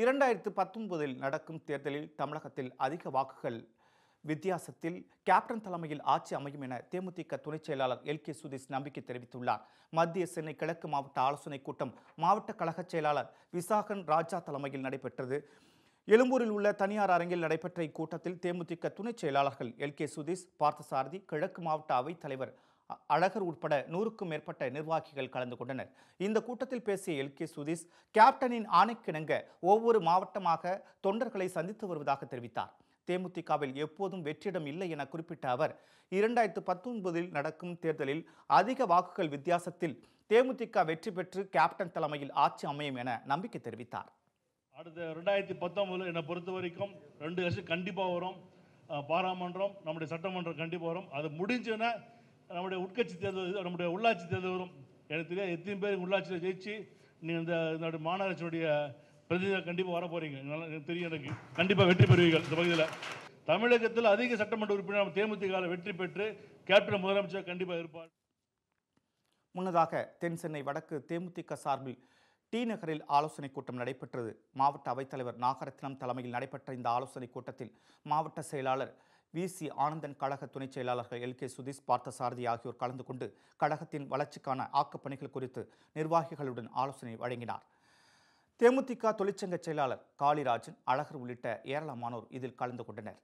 இரண்டாயிரத்து பத்தொன்பதில் நடக்கும் தேர்தலில் தமிழகத்தில் அதிக வாக்குகள் வித்தியாசத்தில் கேப்டன் தலைமையில் ஆட்சி அமையும் என தேமுதிக துணைச் செயலாளர் எல் கே சுதீஷ் நம்பிக்கை தெரிவித்துள்ளார். மத்திய சென்னை கிழக்கு மாவட்ட ஆலோசனைக் கூட்டம் மாவட்ட கழக செயலாளர் விசாகன் ராஜா தலைமையில் நடைபெற்றது. எழும்பூரில் உள்ள தனியார் அரங்கில் நடைபெற்ற இக்கூட்டத்தில் தேமுதிக துணைச் செயலாளர்கள் எல் கே சுதீஷ் பார்த்தசாரதி கிழக்கு மாவட்ட அவைத் தலைவர் அழகர் உட்பட நூறுக்கும் மேற்பட்ட நிர்வாகிகள் கலந்து கொண்டனர். இந்த கூட்டத்தில் பேசிய எல். கே. சுதீஷ் கேப்டனின் ஆணைக்கிணங்க ஒவ்வொரு மாவட்டமாக தொண்டர்களை சந்தித்து வருவதாக தெரிவித்தார். தேமுதிகவில் எப்போதும் வெற்றிடம் இல்லை என குறிப்பிட்ட அவர் இரண்டாயிரத்து பத்தொன்பதில் நடக்கும் தேர்தலில் அதிக வாக்குகள் வித்தியாசத்தில் தேமுதிக வெற்றி பெற்று கேப்டன் தலைமையில் ஆட்சி அமையும் என நம்பிக்கை தெரிவித்தார். அடுத்த ரெண்டாயிரத்தி பத்தொன்பதில் என்னை பொறுத்த வரைக்கும் ரெண்டு வருஷம் கண்டிப்பாக வரும். பாராளுமன்றம் நம்முடைய சட்டமன்றம் கண்டிப்பாக வரும். அது முடிஞ்சுன்னா நம்முடைய உட்கட்சி தேர்தல் நம்முடைய உள்ளாட்சி தேர்தல் வரும். எனக்கு தெரியாது எத்தனை பேர் உள்ளாட்சியில் ஜெயிச்சு நீங்கள் இந்த இந்த மாநகராட்சியுடைய பிரதிநிதியாக கண்டிப்பாக வர போகிறீங்க எனக்கு தெரியும் எனக்கு. கண்டிப்பாக வெற்றி பெறுவீர்கள் இந்த பகுதியில். தமிழகத்தில் அதிக சட்டமன்ற உறுப்பினர் நம்ம வெற்றி பெற்று கேப்டன் முதலமைச்சர் கண்டிப்பாக இருப்பார். முன்னதாக தென் சென்னை வடக்கு தேமுதிக சார்பில் டி நகரில் ஆலோசனைக் கூட்டம் நடைபெற்றது. மாவட்ட அவைத்தலைவர் நாகரத்னம் தலைமையில் நடைபெற்ற இந்த ஆலோசனைக் கூட்டத்தில் மாவட்ட செயலாளர் விசி ஆனந்தன் கழக துணைச் செயலாளர்கள் எல். கே. சுதீஷ் பார்த்தசாரதி ஆகியோர் கலந்து கொண்டு கழகத்தின் வளர்ச்சிக்கான ஆக்கப்பணிகள் குறித்து நிர்வாகிகளுடன் ஆலோசனை வழங்கினார். தேமுதிக தொழிற்சங்க செயலாளர் காளிராஜன் அழகர் உள்ளிட்ட ஏராளமானோர் இதில் கலந்து கொண்டனர்.